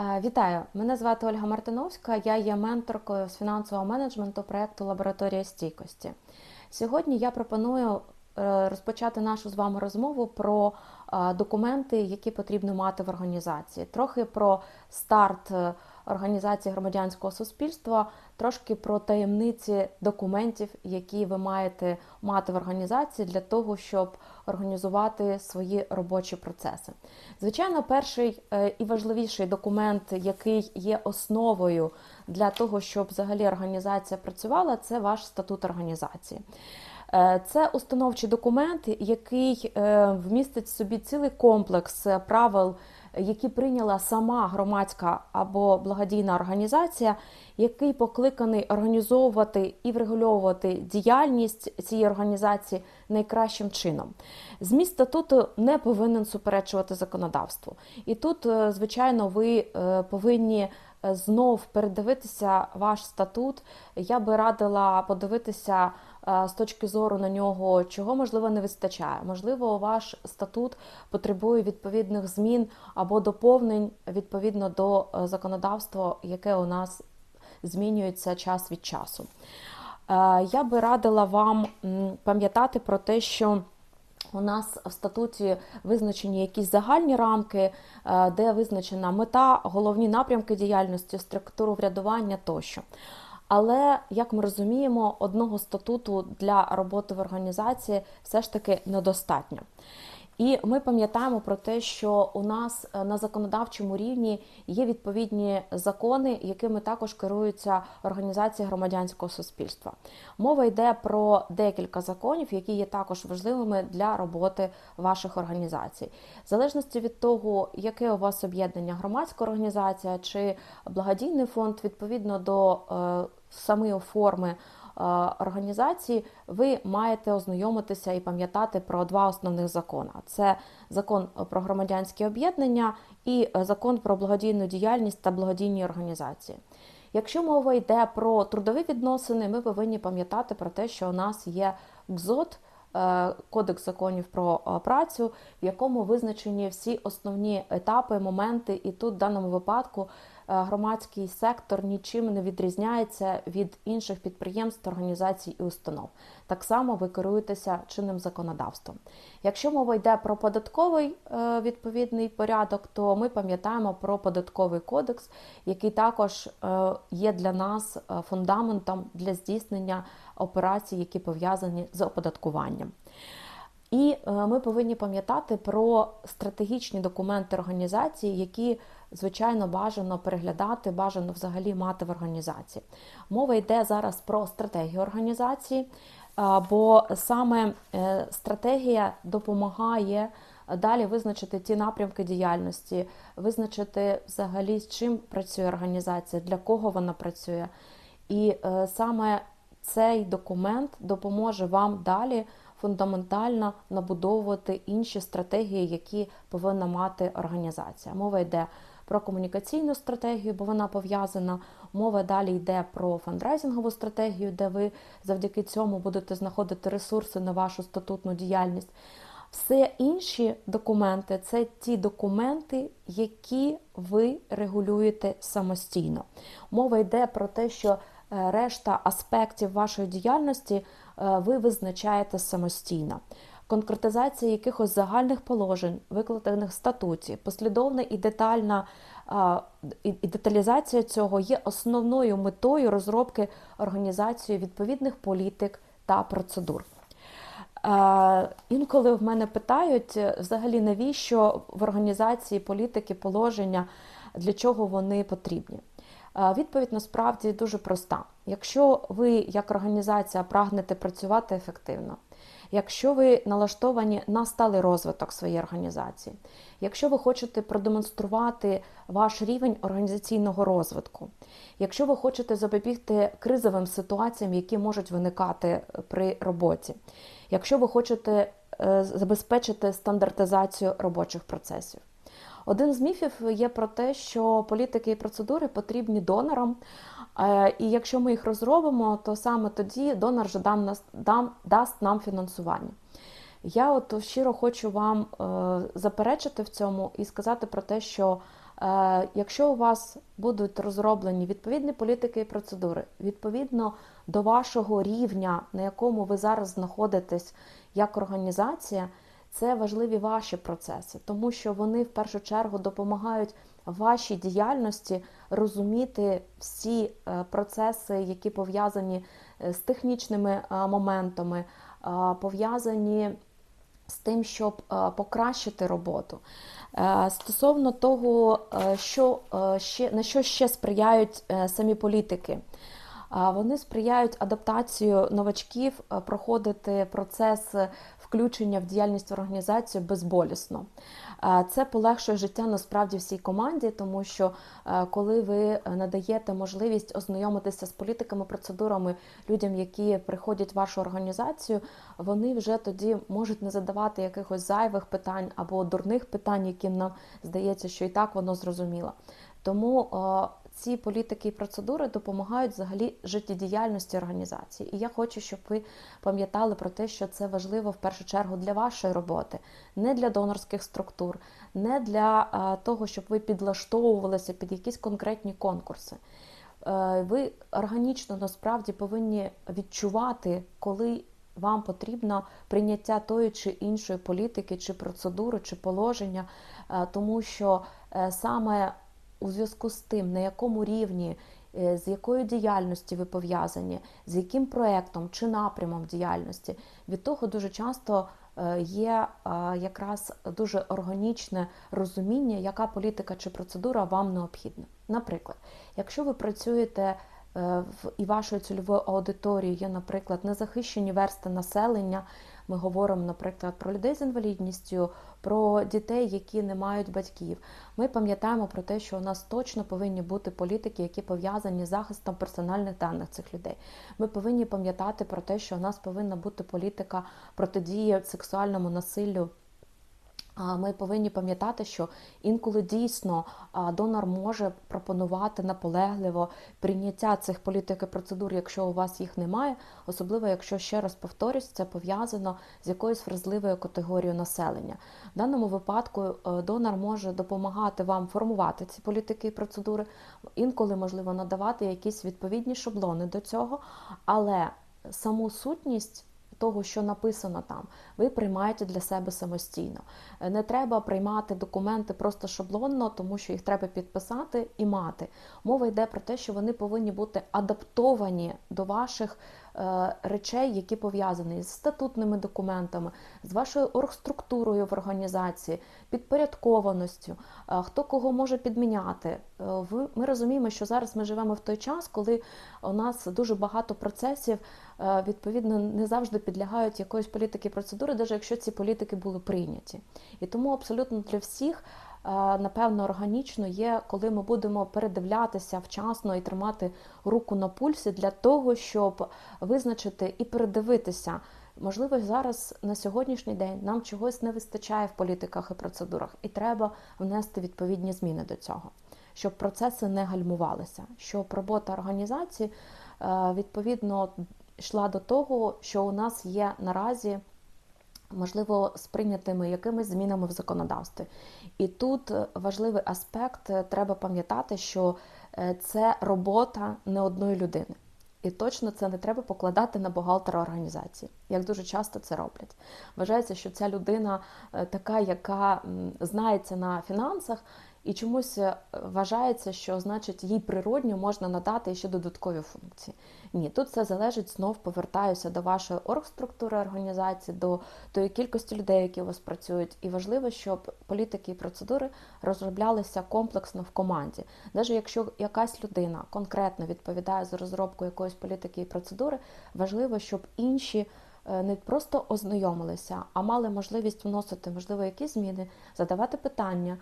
Е, Вітаю! Мене звати Ольга Мартиновська. Я є менторкою з фінансового менеджменту проєкту Лабораторія стійкості. Сьогодні я пропоную е, розпочати нашу з вами розмову про е, документи, які потрібно мати в організації. Трохи про старт організації громадянського суспільства, трошки про таємниці документів, які ви маєте мати в організації для того, щоб організувати свої робочі процеси. Звичайно, перший е, і важливіший документ, який є основою для того, щоб взагалі організація працювала, це ваш статут організації. Е, Це установчий документ, який е, вмістить в собі цілий комплекс правил, які прийняла сама громадська або благодійна організація, який покликаний організовувати і врегульовувати діяльність цієї організації найкращим чином. Зміст статуту не повинен суперечувати законодавству. І тут, е, звичайно, ви е, повинні е, знов передивитися ваш статут. Я би радила подивитися е, з точки зору на нього, чого можливо не вистачає. Можливо, ваш статут потребує відповідних змін або доповнень відповідно до е, законодавства, яке у нас змінюється час від часу. Е, Я би радила вам пам'ятати про те, що у нас в статуті визначені якісь загальні рамки, е, де визначена мета, головні напрямки діяльності, структуру врядування тощо. Але, як ми розуміємо, одного статуту для роботи в організації все ж таки недостатньо. І ми пам'ятаємо про те, що у нас е, на законодавчому рівні є відповідні закони, якими також керуються організації громадянського суспільства. Мова йде про декілька законів, які є також важливими для роботи ваших організацій. В залежності від того, яке у вас об'єднання громадська організація чи благодійний фонд, відповідно до е, самої форми організації, ви маєте ознайомитися і пам'ятати про два основних закони: це закон про громадянські об'єднання і е, закон про благодійну діяльність та благодійні організації. Якщо мова йде про трудові відносини, ми повинні пам'ятати про те, що у нас є КЗОТ, е, Кодекс законів про е, працю, в якому визначені всі основні етапи, моменти, і тут в даному випадку е, громадський сектор нічим не відрізняється від інших підприємств, організацій і установ. Так само ви керуєтеся чинним законодавством. Якщо мова йде про податковий е, відповідний порядок, то ми пам'ятаємо про податковий кодекс, який також е, є для нас е, фундаментом для здійснення операцій, які пов'язані з оподаткуванням. І е, ми повинні пам'ятати про стратегічні документи організації, які, звичайно, бажано переглядати, бажано взагалі мати в організації. Мова йде зараз про стратегію організації, е, бо саме е, стратегія допомагає далі визначити ті напрямки діяльності, визначити взагалі з чим працює організація, для кого вона працює. І саме цей документ допоможе вам далі фундаментально набудовувати інші стратегії, які повинна мати організація. Мова йде про комунікаційну стратегію, бо вона пов'язана. Мова далі йде про фандрайзингову стратегію, де ви завдяки цьому будете знаходити ресурси на вашу статутну діяльність. Все інші документи це ті документи, які ви регулюєте самостійно. Мова йде про те, що решта аспектів вашої діяльності е, ви визначаєте самостійно. Конкретизація якихось загальних положень, викладених в статуті, послідовна і детальна і деталізація цього є основною метою розробки організацією відповідних політик та процедур. Е, Інколи в мене питають е, взагалі, навіщо в організації політики положення, для чого вони потрібні. Е, Відповідь насправді дуже проста. Якщо ви як організація прагнете працювати ефективно, якщо ви налаштовані на сталий розвиток своєї організації, якщо ви хочете продемонструвати ваш рівень організаційного розвитку, якщо ви хочете запобігти кризовим ситуаціям, які можуть виникати при роботі, якщо ви хочете е, забезпечити стандартизацію робочих процесів. Один з міфів є про те, що політики і процедури потрібні донорам, е, і якщо ми їх розробимо, то саме тоді донор вже дам дам, дасть нам фінансування. Я от щиро хочу вам е, заперечити в цьому і сказати про те, що Е, Якщо у вас будуть розроблені відповідні політики і процедури, відповідно до вашого рівня, на якому ви зараз знаходитесь як організація, це важливі ваші процеси, тому що вони в першу чергу допомагають вашій діяльності розуміти всі е, процеси, які пов'язані е, з технічними е, моментами, пов'язані з тим, щоб покращити роботу. Стосовно того, що ще на що ще сприяють самі політики. Вони сприяють адаптацію новачків проходити процес включення в діяльність організації безболісно. Е, Це полегшує життя насправді всій команді, тому що е, коли ви надаєте можливість ознайомитися з політиками, процедурами людям, які приходять в вашу організацію, вони вже тоді можуть не задавати якихось зайвих питань або дурних питань, яким нам здається, що і так воно зрозуміло. Тому е, ці політики і процедури допомагають взагалі життєдіяльності організації. І я хочу, щоб ви пам'ятали про те, що це важливо в першу чергу для вашої роботи, не для донорських структур, не для того, щоб ви підлаштовувалися під якісь конкретні конкурси. Е, Ви органічно насправді повинні відчувати, коли вам потрібно прийняття тої чи іншої політики, чи процедури, чи положення, е, тому що е, саме у зв'язку з тим, на якому рівні, е, з якою діяльністю ви пов'язані, з яким проєктом чи напрямом діяльності, від того дуже часто е, є е, якраз дуже органічне розуміння, яка політика чи процедура вам необхідна. Наприклад, якщо ви працюєте і вашою цільовою аудиторією є, наприклад, незахищені версти населення. Ми говоримо, наприклад, про людей з інвалідністю, про дітей, які не мають батьків. Ми пам'ятаємо про те, що у нас точно повинні бути політики, які пов'язані з захистом персональних даних цих людей. Ми повинні пам'ятати про те, що у нас повинна бути політика протидії сексуальному насиллю. Ми повинні пам'ятати, що інколи дійсно донор може пропонувати наполегливо прийняття цих політик і процедур, якщо у вас їх немає, особливо якщо ще раз повторюсь, це пов'язано з якоюсь вразливою категорією населення. В даному випадку е, донор може допомагати вам формувати ці політики і процедури, інколи можливо надавати якісь відповідні шаблони до цього, але саму сутність того, що написано там, ви приймаєте для себе самостійно. Е, Не треба приймати документи просто шаблонно, тому що їх треба підписати і мати. Мова йде про те, що вони повинні бути адаптовані до ваших речей, які пов'язані з статутними документами, з вашою оргструктурою в організації, підпорядкованостю, е, хто кого може підміняти. Е, Ми розуміємо, що зараз ми живемо в той час, коли у нас дуже багато процесів е, відповідно не завжди підлягають якоїсь політики процедури, навіть якщо ці політики були прийняті. І тому абсолютно для всіх. Напевно, органічно є, коли ми будемо передивлятися вчасно і тримати руку на пульсі для того, щоб визначити і передивитися. Можливо, зараз на сьогоднішній день нам чогось не вистачає в політиках і процедурах, і треба внести відповідні зміни до цього, щоб процеси не гальмувалися, щоб робота організації е, відповідно йшла до того, що у нас є наразі. Можливо, з прийнятими якимись змінами в законодавстві. І тут важливий аспект, е, треба пам'ятати, що е, це робота не одної людини. І точно це не треба покладати на бухгалтера організації, як дуже часто це роблять. Вважається, що ця людина е, така, яка знається на фінансах, і чомусь е, вважається, що значить їй природньо можна надати ще додаткові функції. Ні, тут все залежить знов повертаюся до вашої оргструктури організації, до тої кількості людей, які у вас працюють. І важливо, щоб політики і процедури розроблялися комплексно в команді. Навіть якщо якась людина конкретно відповідає за розробку якоїсь політики і процедури, важливо, щоб інші. е, Не просто ознайомилися, а мали можливість вносити, можливо, якісь зміни, задавати питання,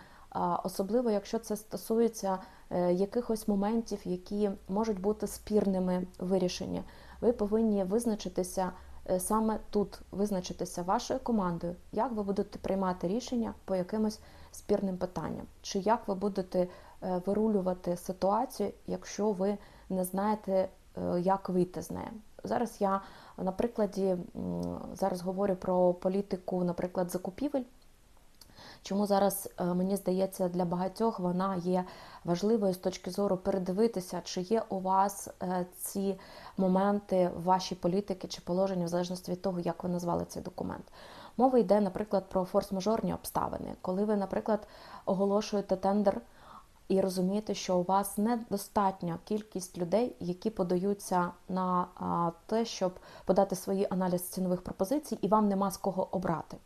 особливо якщо це стосується е, якихось моментів, які можуть бути спірними вирішення. Ви повинні визначитися е, саме тут, визначитися вашою командою, як ви будете приймати рішення по якимось спірним питанням, чи як ви будете е, вирулювати ситуацію, якщо ви не знаєте, як вийти з неї. Зараз я на прикладі зараз говорю про політику, наприклад, закупівель. Чому зараз, е, мені здається, для багатьох вона є важливою з точки зору передивитися, чи є у вас е, ці моменти в вашій політики чи положенні, в залежності від того, як ви назвали цей документ. Мова йде, наприклад, про форс-мажорні обставини, коли ви, наприклад, оголошуєте тендер і розумієте, що у вас недостатня кількість людей, які подаються на те, щоб подати свої аналіз цінових пропозицій, і вам нема з кого обрати.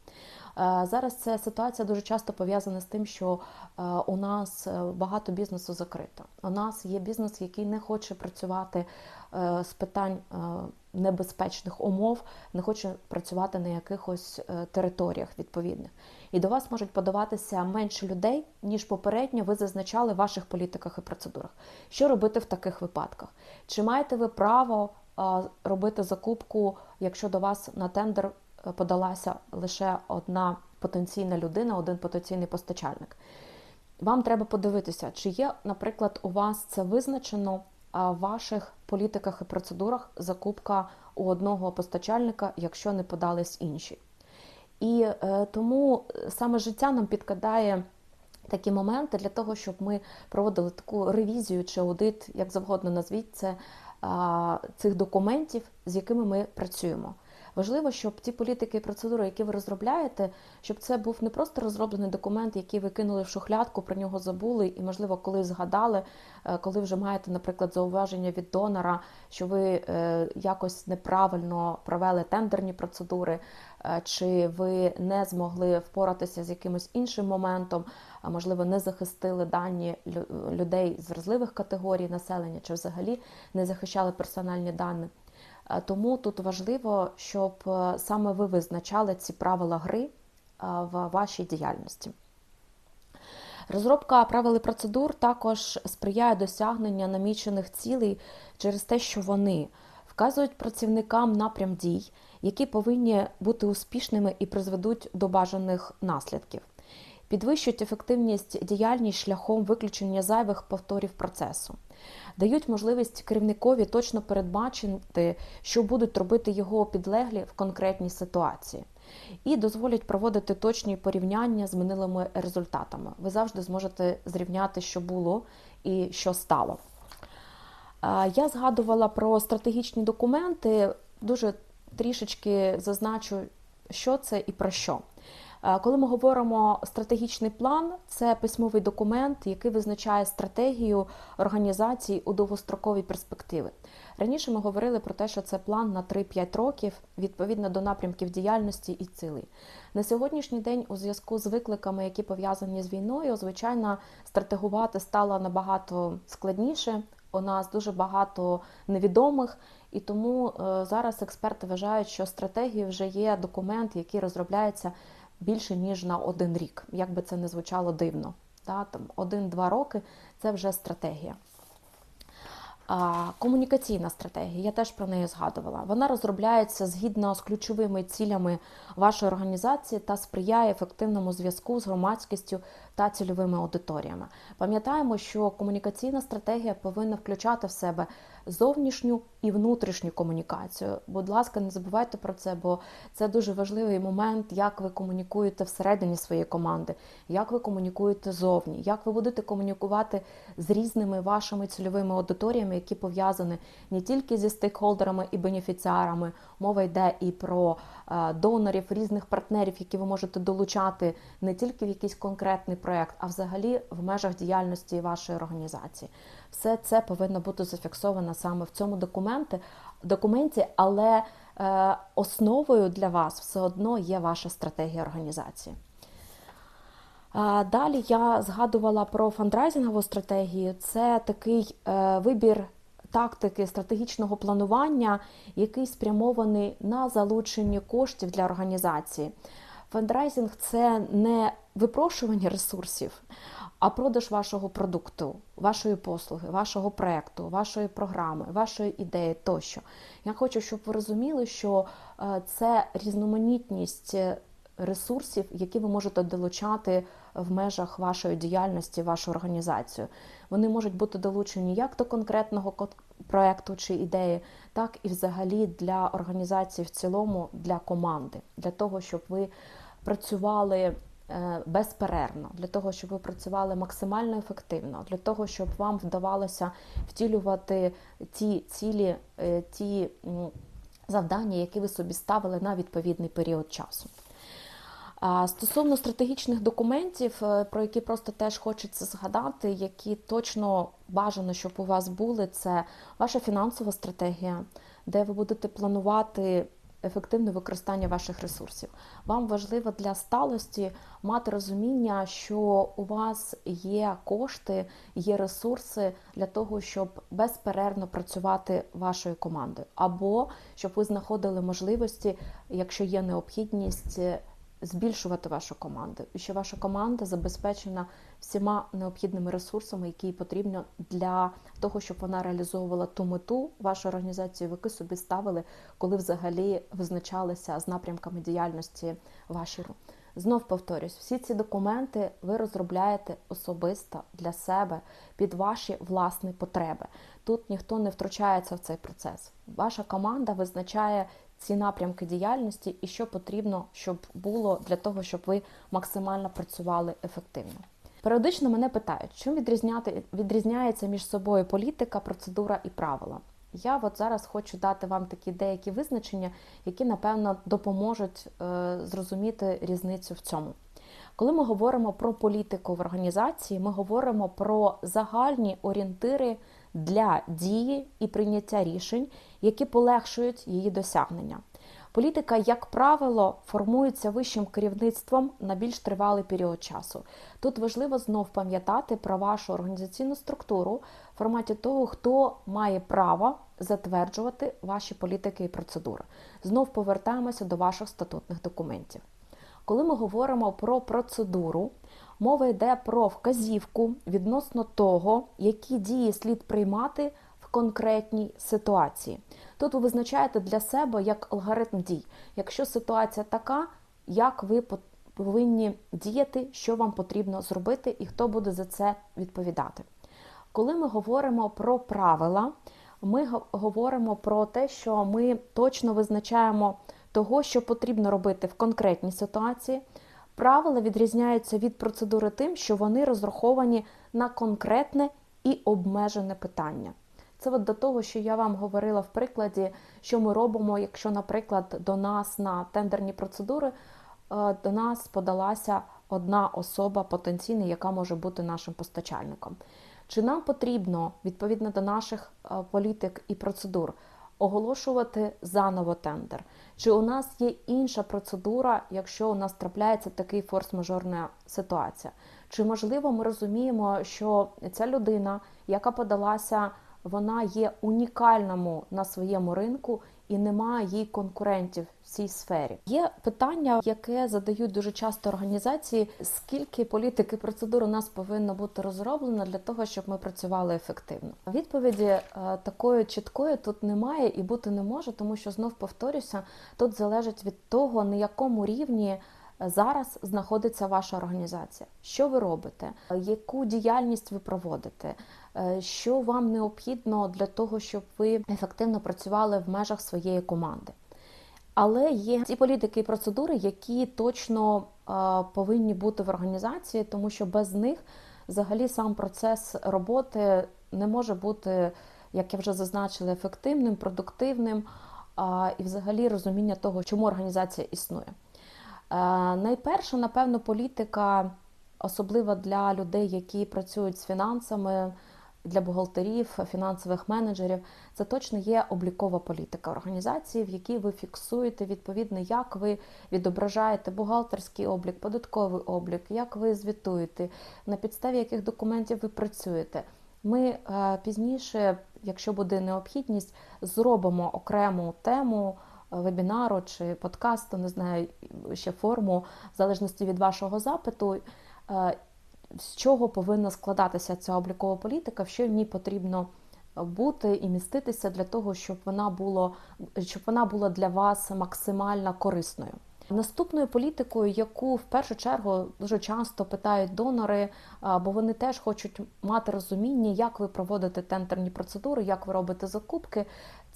Е, зараз ця ситуація дуже часто пов'язана з тим, що е, у нас е, багато бізнесу закрито. У нас є бізнес, який не хоче працювати з питань небезпечних умов, не хоче працювати на якихось територіях відповідних. І до вас можуть подаватися менше людей, ніж попередньо ви зазначали в ваших політиках і процедурах. Що робити в таких випадках? Чи маєте ви право робити закупку, якщо до вас на тендер подалася лише одна потенційна людина, один потенційний постачальник. Вам треба подивитися, чи є, наприклад, у вас це визначено в ваших політиках і процедурах закупка у одного постачальника, якщо не подались інші. І е, тому саме життя нам підкидає такі моменти для того, щоб ми проводили таку ревізію чи аудит, як завгодно назвіть це, е, цих документів, з якими ми працюємо. Важливо, щоб ті політики і процедури, які ви розробляєте, щоб це був не просто розроблений документ, який ви кинули в шухлядку, про нього забули, і, можливо, коли згадали, е, коли вже маєте, наприклад, зауваження від донора, що ви е, якось неправильно провели тендерні процедури, е, чи ви не змогли впоратися з якимось іншим моментом, а можливо, не захистили дані людей з вразливих категорій населення, чи взагалі не захищали персональні дані. Е, тому тут важливо, щоб е, саме ви визначали ці правила гри е, в вашій діяльності. Розробка правил і процедур також сприяє досягненню намічених цілей через те, що вони вказують працівникам напрям дій, які повинні бути успішними і призведуть до бажаних наслідків, підвищують ефективність діяльність шляхом виключення зайвих повторів процесу дають можливість керівникові точно передбачити, що будуть робити його підлеглі в конкретній ситуації, і дозволять проводити точні порівняння з минулими результатами. Ви завжди зможете зрівняти, що було і що стало. Я згадувала про стратегічні документи, дуже трішечки зазначу, що це і про що. Е, коли ми говоримо стратегічний план, це письмовий документ, який визначає стратегію організації у довгостроковій перспективи. Раніше ми говорили про те, що це план на 3-5 років відповідно до напрямків діяльності і цілей. На сьогоднішній день, у зв'язку з викликами, які пов'язані з війною, звичайно, стратегувати стало набагато складніше. У нас дуже багато невідомих, і тому е, зараз експерти вважають, що стратегія вже є документ, який розробляється більше ніж на один рік, як би це не звучало дивно. Та, там Один-два роки це вже стратегія. Комунікаційна стратегія, я теж про неї згадувала. Вона розробляється згідно з ключовими цілями вашої організації та сприяє ефективному зв'язку з громадськістю та цільовими аудиторіями. Пам'ятаємо, що комунікаційна стратегія повинна включати в себе зовнішню і внутрішню комунікацію. Будь ласка, не забувайте про це, бо це дуже важливий момент, як ви комунікуєте всередині своєї команди, як ви комунікуєте зовні, як ви будете комунікувати з різними вашими цільовими аудиторіями, які пов'язані не тільки зі стейкхолдерами і бенефіціарами, мова йде і про е, донорів, різних партнерів, які ви можете долучати не тільки в якийсь конкретний проєкт, а взагалі в межах діяльності вашої організації. Все це повинно бути зафіксовано саме в цьому документі, документі, але е, основою для вас все одно є ваша стратегія організації. Далі я згадувала про фандрайзингову стратегію. Це такий е, вибір тактики стратегічного планування, який спрямований на залучення коштів для організації. Фандрайзинг це не випрошування ресурсів, а продаж вашого продукту, вашої послуги, вашого проекту, вашої програми, вашої ідеї тощо. Я хочу, щоб ви розуміли, що е, це різноманітність ресурсів, які ви можете долучати в межах вашої діяльності, вашої організації. Вони можуть бути долучені як до конкретного проекту чи ідеї, так і взагалі для організації в цілому, для команди, для того, щоб ви працювали е, безперервно, для того, щоб ви працювали максимально ефективно, для того, щоб вам вдавалося втілювати ті цілі, е, ті завдання, які ви собі ставили на відповідний період часу. Стосовно стратегічних документів, е, про які просто теж хочеться згадати, які точно бажано, щоб у вас були, це ваша фінансова стратегія, де ви будете планувати ефективне використання ваших ресурсів. Вам важливо для сталості мати розуміння, що у вас є кошти, є ресурси для того, щоб безперервно працювати вашою командою, або щоб ви знаходили можливості, якщо є необхідність збільшувати вашу команду, і що ваша команда забезпечена всіма необхідними ресурсами, які їй потрібно для того, щоб вона реалізовувала ту мету вашої організації, яку собі ставили, коли взагалі визначалися з напрямками діяльності ваші. Знов повторюсь, всі ці документи ви розробляєте особисто для себе під ваші власні потреби. Тут ніхто не втручається в цей процес. Ваша команда визначає ці напрямки діяльності і що потрібно, щоб було для того, щоб ви максимально працювали ефективно. Періодично мене питають, чим відрізняти відрізняється між собою політика, процедура і правила. Я от зараз хочу дати вам такі деякі визначення, які напевно допоможуть е, зрозуміти різницю в цьому. Коли ми говоримо про політику в організації, ми говоримо про загальні орієнтири для дії і прийняття рішень, які полегшують її досягнення. Політика, як правило, формується вищим керівництвом на більш тривалий період часу. Тут важливо знов пам'ятати про вашу організаційну структуру в форматі того, хто має право затверджувати ваші політики і процедури. Знов повертаємося до ваших статутних документів. Коли ми говоримо про процедуру, мова йде про вказівку відносно того, які дії слід приймати в конкретній ситуації. Тут ви визначаєте для себе як алгоритм дій. Якщо ситуація така, як ви повинні діяти, що вам потрібно зробити, і хто буде за це відповідати. Коли ми говоримо про правила, ми говоримо про те, що ми точно визначаємо того, що потрібно робити в конкретній ситуації. Правила відрізняються від процедури тим, що вони розраховані на конкретне і обмежене питання. Це от до того, що я вам говорила в прикладі, що ми робимо, якщо, наприклад, до нас на тендерні процедури е, до нас подалася одна особа потенційна, яка може бути нашим постачальником. Чи нам потрібно відповідно до наших е, політик і процедур оголошувати заново тендер? Чи у нас є інша процедура, якщо у нас трапляється такий форс-мажорна ситуація? Чи можливо ми розуміємо, що ця людина, яка подалася, вона є унікальному на своєму ринку і немає їй конкурентів в цій сфері? Є питання, яке задають дуже часто організації: скільки політики процедур у нас повинно бути розроблено для того, щоб ми працювали ефективно? Відповіді е, такої чіткої тут немає і бути не може, тому що знов повторюся, тут залежить від того, на якому рівні. Зараз знаходиться ваша організація. Що ви робите? Яку діяльність ви проводите? Е, що вам необхідно для того, щоб ви ефективно працювали в межах своєї команди? Але є ті політики і процедури, які точно е, повинні бути в організації, тому що без них взагалі сам процес роботи не може бути, як я вже зазначила, ефективним, продуктивним і взагалі розуміння того, чому організація існує. Е, найперше, напевно, політика, особливо для людей, які працюють з фінансами, для бухгалтерів, фінансових менеджерів, це точно є облікова політика організації, в якій ви фіксуєте відповідно, як ви відображаєте бухгалтерський облік, податковий облік, як ви звітуєте, на підставі яких документів ви працюєте. Ми е, пізніше, якщо буде необхідність, зробимо окрему тему вебінару чи подкасту, не знаю ще форму, в залежності від вашого запиту, е, з чого повинна складатися ця облікова політика, що в ній потрібно бути і міститися для того, щоб вона було, щоб вона була для вас максимально корисною. Наступною політикою, яку в першу чергу дуже часто питають донори, бо вони теж хочуть мати розуміння, як ви проводите тендерні процедури, як ви робите закупки.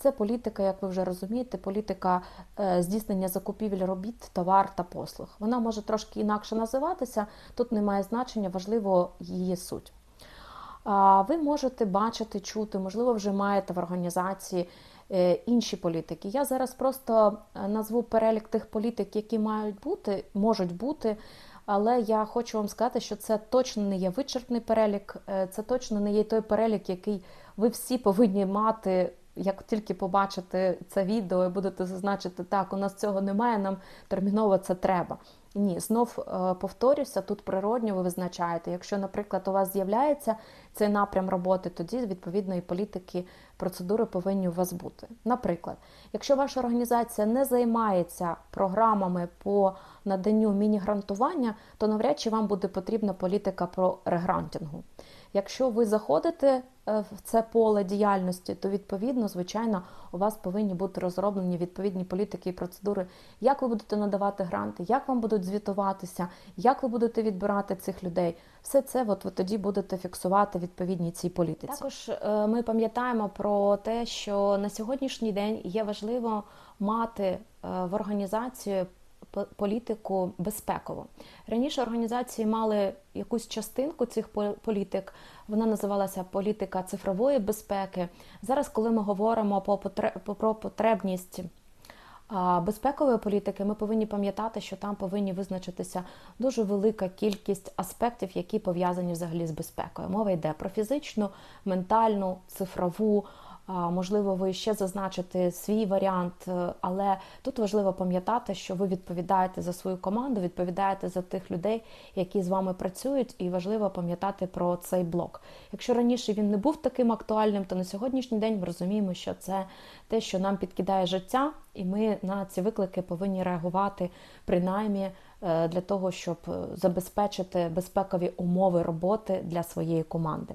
Це політика, як ви вже розумієте, політика е, здійснення закупівель робіт, товар та послуг. Вона може трошки інакше називатися, тут немає значення, важливо її суть. Ви можете бачити, чути, можливо, вже маєте в організації е, інші політики. Я зараз просто е, назву перелік тих політик, які мають бути, можуть бути. Але я хочу вам сказати, що це точно не є вичерпний перелік, це точно не є той перелік, який ви всі повинні мати. Як тільки побачите це відео і будете зазначити, так, у нас цього немає, нам терміново це треба. Ні, знов е, повторюся, тут природньо ви визначаєте. Якщо, наприклад, у вас з'являється цей напрям роботи, тоді відповідної політики процедури повинні у вас бути. Наприклад, якщо ваша організація не займається програмами по наданню міні-грантування, то навряд чи вам буде потрібна політика про регрантингу. Якщо ви заходите е, в це поле діяльності, то відповідно, звичайно, у вас повинні бути розроблені відповідні політики і процедури, як ви будете надавати гранти, як вам будуть звітуватися, як ви будете відбирати цих людей. Все це от ви тоді будете фіксувати відповідні цій політиці. Також е, ми пам'ятаємо про те, що на сьогоднішній день є важливо мати е, в організації політику безпекову. Раніше організації мали якусь частинку цих політик, вона називалася політика цифрової безпеки. Зараз, коли ми говоримо про потребність безпекової політики, ми повинні пам'ятати, що там повинні визначитися дуже велика кількість аспектів, які пов'язані взагалі з безпекою. Мова йде про фізичну, ментальну, цифрову. Можливо, ви ще зазначите свій варіант, е, але тут важливо пам'ятати, що ви відповідаєте за свою команду, відповідаєте за тих людей, які з вами працюють, і важливо пам'ятати про цей блок. Якщо раніше він не був таким актуальним, то на сьогоднішній день ми розуміємо, що це те, що нам підкидає життя, і ми на ці виклики повинні реагувати принаймні е, для того, щоб е, забезпечити безпекові умови роботи для своєї команди.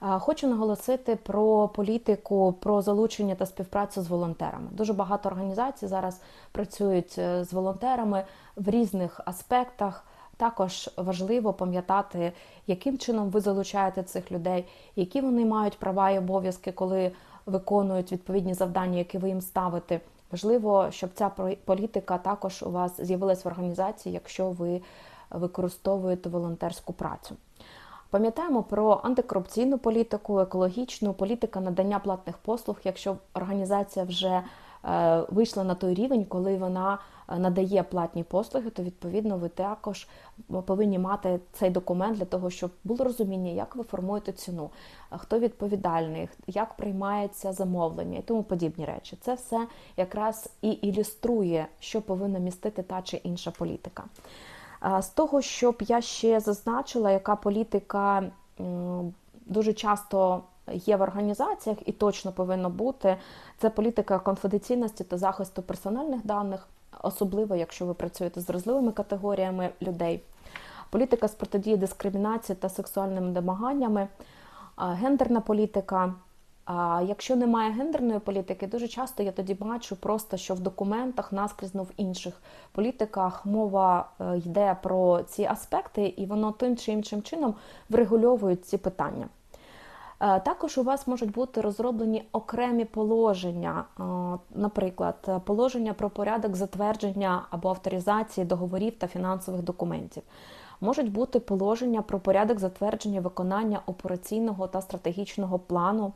Хочу наголосити про політику, про залучення та співпрацю з волонтерами. Дуже багато організацій зараз працюють е, з волонтерами в різних аспектах. Також важливо пам'ятати, яким чином ви залучаєте цих людей, які вони мають права і обов'язки, коли виконують відповідні завдання, які ви їм ставите. Важливо, щоб ця політика також у вас з'явилась в організації, якщо ви використовуєте волонтерську працю. Пам'ятаємо про антикорупційну політику, екологічну політику надання платних послуг, якщо організація вже е, вийшла на той рівень, коли вона е, надає платні послуги, то відповідно ви також повинні мати цей документ для того, щоб було розуміння, як ви формуєте ціну, хто відповідальний, як приймається замовлення і тому подібні речі. Це все якраз і ілюструє, що повинна містити та чи інша політика. З того, щоб я ще зазначила, яка політика дуже часто є в організаціях і точно повинна бути, це політика конфіденційності та захисту персональних даних, особливо якщо ви працюєте з вразливими категоріями людей, політика з протидії дискримінації та сексуальними домаганнями, гендерна політика. А якщо немає гендерної політики, дуже часто я тоді бачу просто, що в документах наскрізно в інших політиках мова е, йде про ці аспекти, і воно тим чи іншим чином врегульовують ці питання. Е, також у вас можуть бути розроблені окремі положення, е, наприклад, положення про порядок затвердження або авторизації договорів та фінансових документів. Можуть бути положення про порядок затвердження виконання операційного та стратегічного плану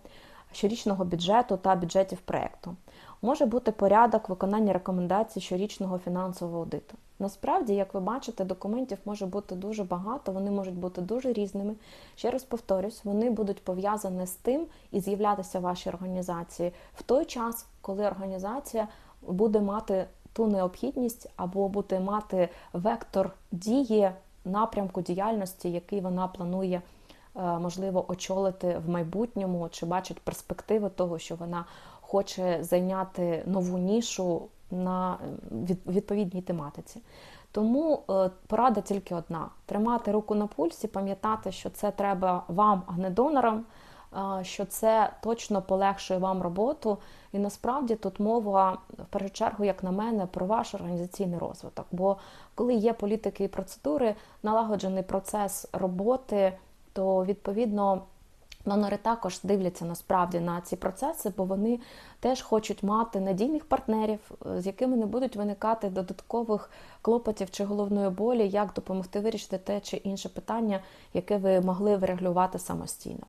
щорічного бюджету та бюджетів проєкту. Може бути порядок виконання рекомендацій щорічного фінансового аудиту. Насправді, як ви бачите, документів може бути дуже багато, вони можуть бути дуже різними. Ще раз повторюсь, вони будуть пов'язані з тим і з'являтися в вашій організації в той час, коли організація буде мати ту необхідність або буде мати вектор дії напрямку діяльності, який вона планує. Е, можливо очолити в майбутньому, чи бачить перспективи того, що вона хоче зайняти нову нішу на відповідній тематиці. Тому е, порада тільки одна: тримати руку на пульсі, пам'ятати, що це треба вам, а не донорам. що це точно полегшує вам роботу. І насправді тут мова в першу чергу, як на мене, про ваш організаційний розвиток. Бо коли є політики і процедури, налагоджений процес роботи, то відповідно. Донори також дивляться насправді на ці процеси, бо вони теж хочуть мати надійних партнерів, з якими не будуть виникати додаткових клопотів чи головної болі, як допомогти вирішити те чи інше питання, яке ви могли врегулювати самостійно.